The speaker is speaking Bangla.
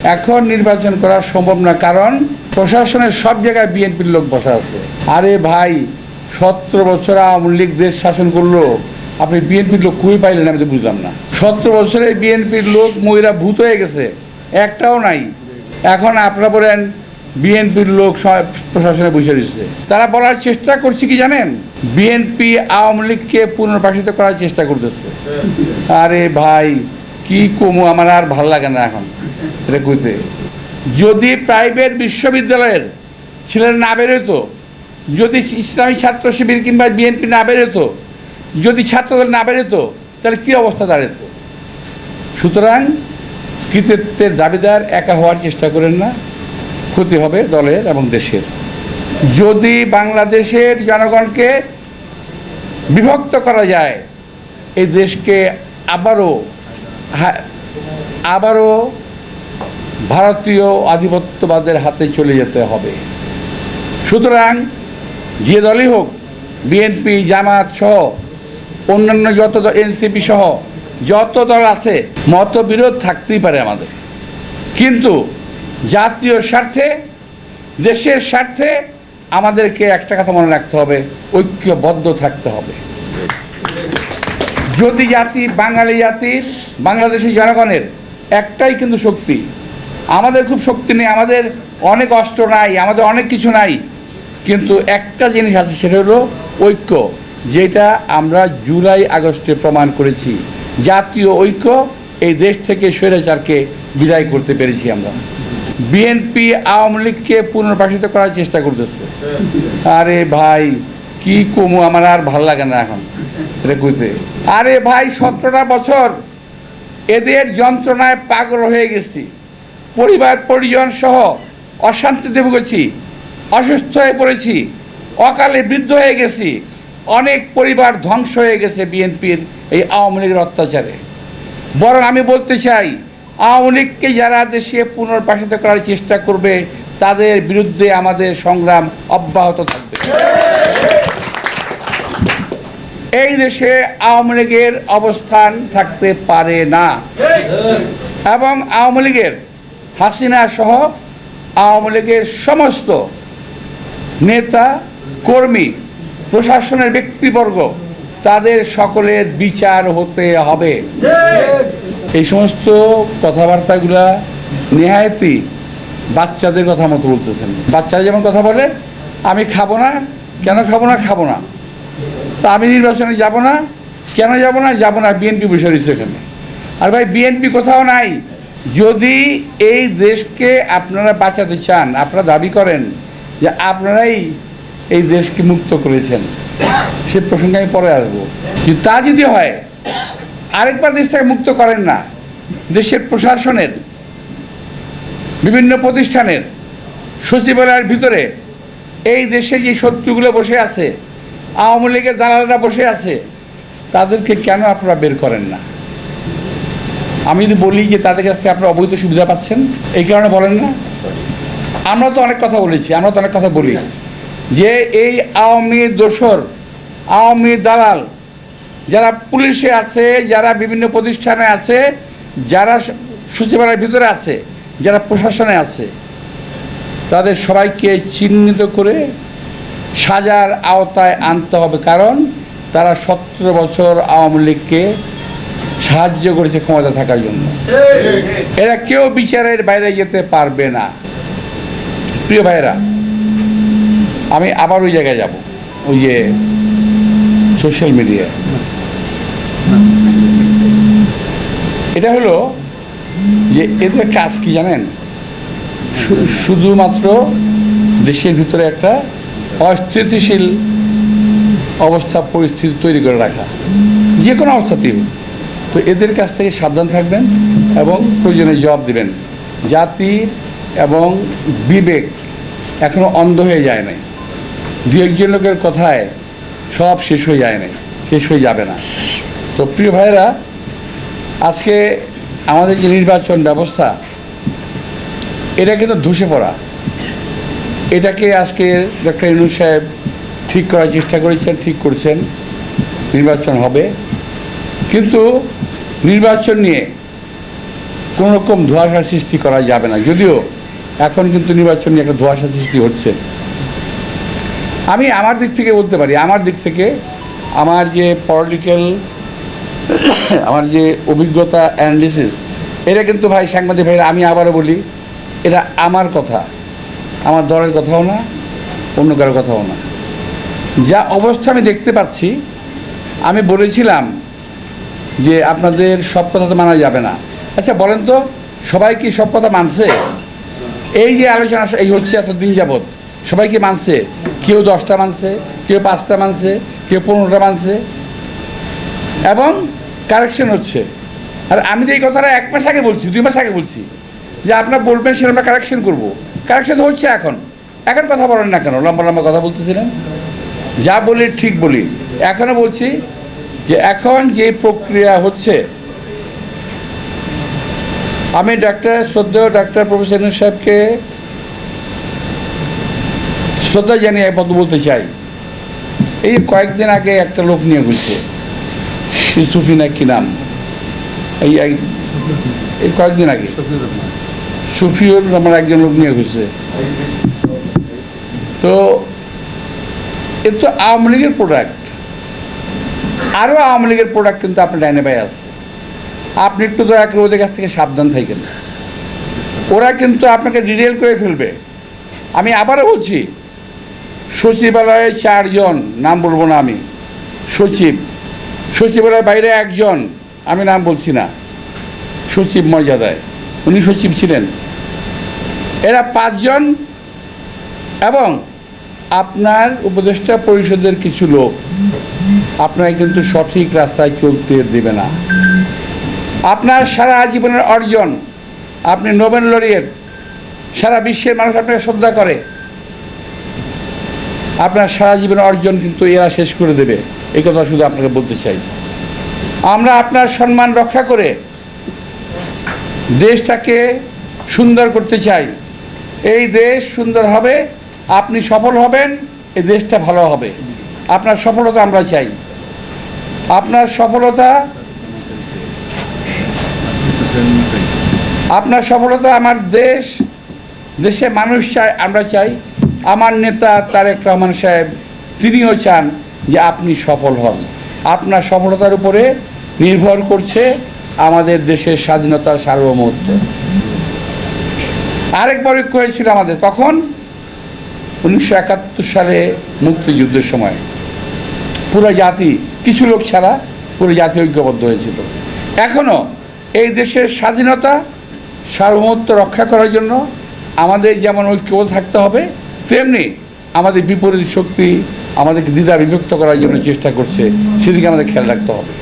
এখন নির্বাচন করা সম্ভব না, কারণ প্রশাসনের সব জায়গায় বিএনপির লোক বসা আছে। আরে ভাই, সতেরো বছর আওয়ামী লীগ দেশ শাসন করল, আপনি বিএনপির লোক খুবই পাইলেন, আমি তো বুঝলাম না। সতেরো বছরে বিএনপির লোক মহিলা ভূত হয়ে গেছে, একটাও নাই। এখন আপনারা বলেন, বিএনপির লোক প্রশাসনে বসে রয়েছে। তারা বলার চেষ্টা করছে কি জানেন? বিএনপি আওয়ামী লীগকে পুনর্বাসিত করার চেষ্টা করতেছে। আরে ভাই কি কমু, আমার আর ভালো লাগে না এখন, এটা যদি প্রাইভেট বিশ্ববিদ্যালয়ের ছেলেরা না বেরোতো যদি ইসলামী ছাত্র শিবির কিংবা বিএনপি না বেরোতো যদি ছাত্রদল না বেরোতো তাহলে কী অবস্থা দাঁড়াতো সুতরাং কৃতিত্বের দাবিদার একা হওয়ার চেষ্টা করেন না, ক্ষতি হবে দলের এবং দেশের। যদি বাংলাদেশের জনগণকে বিভক্ত করা যায়, এই দেশকে আবারও আবারও ভারতীয় আধিপত্যবাদের হাতে চলে যেতে হবে। সুতরাং যে দলই হোক, বিএনপি জামাত সহ অন্যান্য যত এনসিপি সহ যত দল আছে, মতবিরোধ থাকতেই পারে আমাদের। কিন্তু জাতীয় স্বার্থে, দেশের স্বার্থে আমাদেরকে একটা কথা মনে রাখতে হবে, ঐক্যবদ্ধ থাকতে হবে। যদি জাতি বাঙালি জাতির বাংলাদেশি জনগণের একটাই কিন্তু শক্তি। আমাদের খুব শক্তি নেই, আমাদের অনেক অস্ত্র নাই, আমাদের অনেক কিছু নাই। কিন্তু একটা জিনিস আছে, সেটা হলো ঐক্য, যেটা আমরা জুলাই আগস্টে প্রমাণ করেছি। জাতীয় ঐক্য এই দেশ থেকে স্বৈরাচারকে বিদায় করতে পেরেছি আমরা। বিএনপি আওয়ামী লীগকে পুনর্বাসিত করার চেষ্টা করতেছে। আরে ভাই, কি কমু, আমার আর ভালো লাগে না এখন, এটা আরে ভাই, সতেরোটা বছর এদের যন্ত্রণায় পাগল হয়ে গেছি। পরিবার, পরিজন সহ অশান্তিতে ভুগেছি, অসুস্থ হয়ে পড়েছি, অকালে বৃদ্ধ হয়ে গেছি, অনেক পরিবার ধ্বংস হয়ে গেছে বিএনপির এই আওয়ামী লীগের অত্যাচারে। বরং আমি বলতে চাই, আওয়ামী লীগকে যারা দেশে পুনর্বাসিত করার চেষ্টা করবে, তাদের বিরুদ্ধে আমাদের সংগ্রাম অব্যাহত থাকবে। এই দেশে আওয়ামী লীগের অবস্থান থাকতে পারে না। এবং আওয়ামী লীগের হাসিনা সহ আওয়ামী লীগের সমস্ত নেতা, কর্মী, প্রশাসনের ব্যক্তিবর্গ, তাদের সকলের বিচার হতে হবে। এই সমস্ত কথাবার্তাগুলা নেহায়তি বাচ্চাদের কথা মতো বলতেছেন। বাচ্চারা যেমন কথা বলে, আমি খাব না, কেন খাব না খাব না। তা আমি নির্বাচনে যাব না। কেন যাব না? যাব না বিএনপি বসে রয়েছে এখানে। আর ভাই বিএনপি কোথাও নাই। যদি এই দেশকে আপনারা বাঁচাতে চান, আপনারা দাবি করেন যে আপনারাই এই দেশকে মুক্ত করেছেন, সে প্রসঙ্গে আমি পরে আসব। তা যদি হয়, আরেকবার দেশটাকে মুক্ত করেন না। দেশের প্রশাসনের, বিভিন্ন প্রতিষ্ঠানের সচিবালয়ের ভিতরে এই দেশে যে শত্রুগুলো বসে আছে আওয়ামী লীগের দালালরা বসে আছে, তাদেরকে কেন আপনারা বের করেন না? আমি যদি বলি যে তাদের কাছ থেকে আপনারা অবৈধ সুবিধা পাচ্ছেন, এই কারণে বলেন না? আমরা তো অনেক কথা বলেছি, আমরা তো অনেক কথা বলি। যে এই আওয়ামী দোসর আওয়ামী দালাল, যারা পুলিশে আছে, যারা বিভিন্ন প্রতিষ্ঠানে আছে, যারা সচিবালয়ের ভিতরে আছে, যারা প্রশাসনে আছে, তাদের সবাইকে চিহ্নিত করে সাজার আওতায় আনতে হবে, কারণ তারা সতেরো বছর আওয়ামী লীগকে সাহায্য করেছে ক্ষমতা থাকার জন্য। এরা কেউ বিচারের বাইরে যেতে পারবে না। প্রিয় ভাইরা আমি আবার ওই জায়গায় যাব, ওই যে সোশ্যাল মিডিয়া এটা হলো যে এদের কাজ কি জানেন? শুধুমাত্র দেশের ভিতরে একটা অস্থিতিশীল অবস্থা পরিস্থিতি তৈরি করে রাখা। যে কোনো অবস্থাতেই। তো এদের কাছ থেকে সাবধান থাকবেন এবং প্রয়োজনে জবাব দিবেন। জাতি এবং বিবেক এখনও অন্ধ হয়ে যায় নাই। দু একজন লোকের কথায় সব শেষ হয়ে যায় নাই, শেষ হয়ে যাবে না। তো প্রিয় ভাইয়েরা, আজকে আমাদের যে নির্বাচন ব্যবস্থা, এটা কিন্তু ধসে পড়া। এটাকে আজকে ডক্টর ইনু সাহেব ঠিক করার চেষ্টা করেছেন, ঠিক করছেন। নির্বাচন হবে। কিন্তু নির্বাচন নিয়ে কোনো রকম ধোঁয়াশা সৃষ্টি করা যাবে না। যদিও এখন কিন্তু নির্বাচন নিয়ে একটা ধোঁয়াশা সৃষ্টি হচ্ছে। আমি আমার দিক থেকে বলতে পারি, আমার দিক থেকে আমার যে পলিটিক্যাল আমার যে অভিজ্ঞতা অ্যানালিসিস এটা কিন্তু ভাই সাংবাদিক ভাইরা, আমি আবারও বলি, এটা আমার কথা। আমার দলের কথাও না, অন্য কারোর কথাও না। যা অবস্থা আমি দেখতে পাচ্ছি, আমি বলেছিলাম যে আপনাদের সব কথা তো মানা যাবে না। আচ্ছা বলেন তো, সবাই কি সব কথা মানছে? এই যে আলোচনা, এই হচ্ছে এতদিন যাবৎ, সবাই কি মানছে? কেউ দশটা মানছে, কেউ পাঁচটা মানছে, কেউ পনেরোটা মানছে। এবং কারেকশন হচ্ছে। আর আমি তো এই কথাটা এক মাস আগে বলছি, দুই মাস আগে বলছি, যে আপনার বলবেন সেটা আমরা কারেকশন করব। কারেকশন হচ্ছে এখন? এখন কথা বলেন না কেন? লম্বা লম্বা কথা বলতেছিলেন? যা বলি ঠিক বলি। এখনও বলছি যে এখন যে প্রক্রিয়া হচ্ছে, আমি ডাক্তার, শ্রদ্ধেয় ডাক্তার প্রফেসর সাহেবকে শ্রদ্ধা জানিয়ে একমাত্র বলতে চাই। এই কয়েকদিন আগে একটা লোক নিয়ে ঘুরছে সুফি না কি নাম? এই কয়েকদিন আগে। সুফিউর আমার একজন লোক নিয়ে ঘুরছে। তো এ তো আওয়ামী লীগের প্রোডাক্ট আরও আওয়ামী লীগের প্রোডাক্ট কিন্তু আপনার ডাইনে পায়ে আছে। আপনি একটু দয়া করে ওদের কাছ থেকে সাবধান থাকেন। ওরা কিন্তু আপনাকে ডিটেল করে ফেলবে। আমি আবারও বলছি, সচিবালয়ে চারজন, নাম বলব না আমি, সচিব। সচিবালয়ের বাইরে একজন, আমি নাম বলছি না। সচিব মর্যাদায়। উনি সচিব ছিলেন। এরা পাঁচজন এবং আপনার উপদেষ্টা পরিষদের কিছু লোক। আপনাকে কিন্তু সঠিক রাস্তায় চলতে দেবে না। আপনার সারা জীবনের অর্জন, আপনি নোবেল লরিয়েট, সারা বিশ্বের মানুষ আপনাকে শ্রদ্ধা করে। আপনার সারা জীবনের অর্জন কিন্তু এরা শেষ করে দেবে। এই কথা শুধু আপনাকে বলতে চাই। আমরা আপনার সম্মান রক্ষা করে দেশটাকে সুন্দর করতে চাই। এই দেশ সুন্দর হবে, আপনি সফল হবেন, এই দেশটা ভালো হবে। আপনার সফলতা আমরা চাই। আপনার সফলতা আপনার সফলতা আমার দেশ, দেশে মানুষ চায়, আমরা চাই। আমার নেতা তারেক রহমান সাহেব, তিনিও চান যে আপনি সফল হন। আপনার সফলতার উপরে নির্ভর করছে আমাদের দেশের স্বাধীনতা সার্বভৌমত্ব। আরেক ঐক্য হয়েছিল আমাদের তখন উনিশশো একাত্তর সালে মুক্তিযুদ্ধের সময়। পুরো জাতি, কিছু লোক ছাড়া পুরো জাতি ঐক্যবদ্ধ হয়েছিল। এখনও এই দেশের স্বাধীনতা, সার্বভৌমত্ব রক্ষা করার জন্য আমাদের যেমন ঐক্যবদ্ধ থাকতে হবে, তেমনি আমাদের বিপরীত শক্তি আমাদেরকে দ্বিধা বিভক্ত করার জন্য চেষ্টা করছে, সেদিকে আমাদের খেয়াল রাখতে হবে।